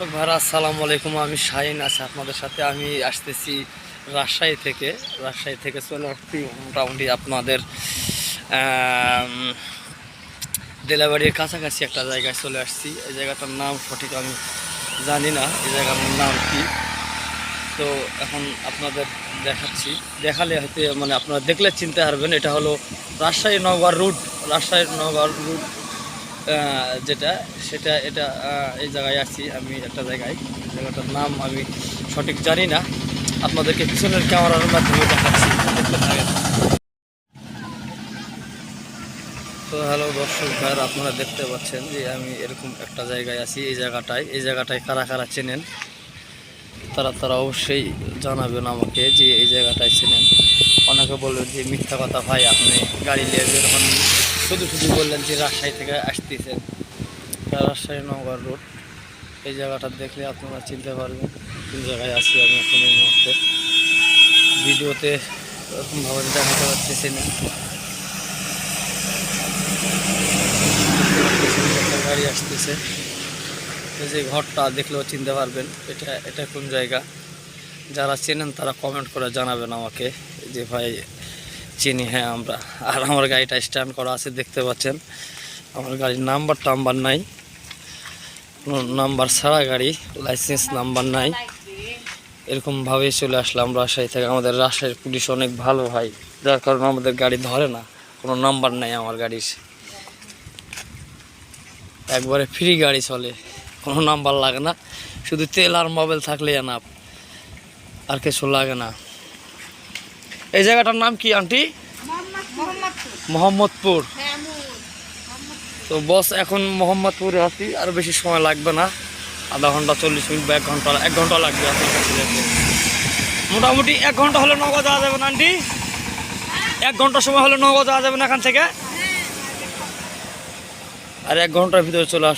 ভাইরা, আসসালামু আলাইকুম। আমি শাহিন আছি আপনাদের সাথে। আমি আসতেছি রাজশাহী থেকে। রাজশাহী থেকে চলে আসছি। মোটামুটি আপনাদের দেলাবাড়ির কাছাকাছি একটা জায়গায় চলে আসছি। এই জায়গাটার নাম সঠিক আমি জানি না। এই জায়গার নাম কি? তো এখন আপনাদের দেখাচ্ছি। দেখালে হয়তো মানে আপনারা দেখলে চিনতে পারবেন, এটা হলো রাজশাহী নগর রুট। রাজশাহী নগর রুট যেটা, সেটা এটা এই জায়গায় আছি আমি একটা জায়গায়। জায়গাটার নাম আমি সঠিক জানি না। আপনাদেরকে পিছনের ক্যামেরার মাধ্যমে দেখাচ্ছি। তো হ্যালো দর্শক ভাইয়ের, আপনারা দেখতে পাচ্ছেন যে আমি এরকম একটা জায়গায় আছি, এই জায়গাটায়। এই জায়গাটায় কারা কারা চেনেন? তারা তারা অবশ্যই জানাবেন আমাকে যে এই জায়গাটায় চেনেন। অনেকে বলবেন যে মিথ্যা কথা ভাই, আপনি গাড়ি নিয়ে বের শুধু শুধু বললেন যে রাজশাহী থেকে আসতেছেন। রাজশাহী নগর রোড, এই জায়গাটা দেখলে আপনারা চিনতে পারবেন কোন জায়গায় আছি আমি এখন এই মুহূর্তে। ভিডিওতে এরকমভাবে দেখাতে পারতেছি না। গাড়ি আসতেছে। যে ঘরটা দেখলেও চিনতে পারবেন এটা এটা কোন জায়গা। যারা চেনেন তারা কমেন্ট করে জানাবেন আমাকে যে ভাই চিনি হ্যাঁ আমরা। আর আমার গাড়িটা স্ট্যান্ড করা আছে, দেখতে পাচ্ছেন। আমার গাড়ির নাম্বার টাম্বার নাই। কোনো নাম্বার ছাড়া গাড়ি লাইসেন্স নাম্বার নাই। এরকমভাবেই চলে আসলাম রাজশাহী থেকে। আমাদের রাজশাহীর পুলিশ অনেক ভালো ভাই। যার কারণে আমাদের গাড়ি ধরে না। কোনো নাম্বার নাই আমার গাড়ির। একবারে ফ্রি গাড়ি চলে। কোনো নাম্বার লাগে না। শুধু তেল আর মোবাইল থাকলে না আর কিছু লাগে না। এই জায়গাটার নাম কি, আন্টি? মোহাম্মদপুর। তো বস, এখন মোহাম্মদপুরে আছি, আর বেশি সময় লাগবে না। আধা ঘণ্টা চল্লিশ মিনিট বা এক ঘণ্টা এক ঘণ্টা লাগবে মোটামুটি এক ঘণ্টা হলে নগদ যাওয়া যাবে না, আন্টি? এক ঘণ্টা সময় হলে নগদ যাওয়া যাবে না এখান থেকে? আর এক ঘণ্টার ভিতরে চলে আস